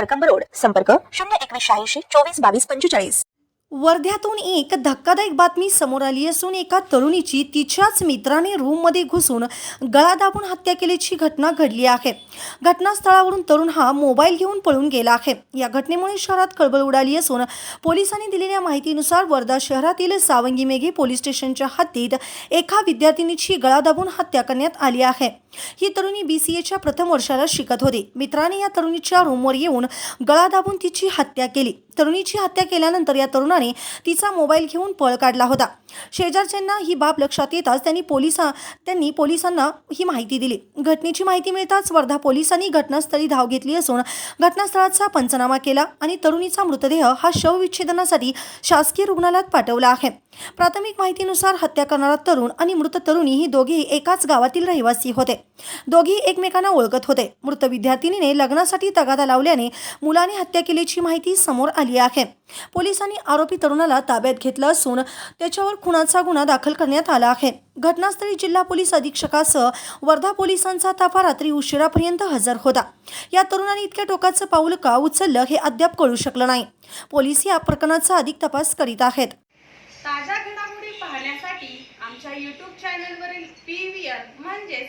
Karkamb road संपर्क शून्य एकवीस शहाऐंशी चोवीस बावीस पंचेचाळीस. वर्ध्यातून एक धक्कादायक बातमी समोर आली असून एका तरुणीची तिच्याच मित्राने रूममध्ये घुसून गळा दाबून हत्या केल्याची घटना घडली आहे. घटनास्थळावरून तरुण हा मोबाईल घेऊन पळून गेला आहे. या घटनेमुळे शहरात खळबळ उडाली असून पोलिसांनी दिलेल्या माहितीनुसार वर्धा शहरातील सावंगी मेघे पोलीस स्टेशनच्या हद्दीत एका विद्यार्थिनीची गळा दाबून हत्या करण्यात आली आहे. ही तरुणी बी सी एच्या प्रथम वर्षाला शिकत होती. मित्राने या तरुणीच्या रूमवर येऊन गळा दाबून तिची हत्या केली. तरुणीची हत्या केल्यानंतर या तरुणाने तिचा मोबाईल घेऊन पळ काढला होता. शेजारच्यांना ही बाब लक्षात येताच त्यांनी पोलिसा त्यांनी पोलिसांना ही माहिती दिली. घटनेची माहिती मिळताच वर्धा पोलिसांनी घटनास्थळी धाव घेतली असून घटनास्थळाचा पंचनामा केला आणि तरुणीचा मृतदेह हा शवविच्छेदनासाठी शासकीय रुग्णालयात पाठवला आहे. प्राथमिक माहितीनुसार हत्या करणारा तरुण आणि मृत तरुणी ही दोघेही एकाच गावातील रहिवासी होते. दोघी एकमेकांना ओळखत होते. मृत विद्यार्थिनीने लग्नासाठी तगादा लावल्याने मुलाने हत्या केल्याची माहिती समोर आली आहे. पोलिसांनी आरोपी तरुणाला ताब्यात घेतलं असून त्याच्यावर खुनाचा गुन्हा दाखल करण्यात आला आहे. घटनास्थळी जिल्हा पोलीस अधीक्षकासह वर्धा पोलिसांचा ताफा रात्री उशिरापर्यंत हजर होता. या तरुणाने इतक्या टोकाचं पाऊल का उचललं हे अद्याप कळू शकलं नाही. पोलीस या प्रकरणाचा अधिक तपास करीत आहेत. ताज्या घडामोडी पाहण्यासाठी आमच्या यूट्यूब चॅनलवरील पी व्ही आर म्हणजेच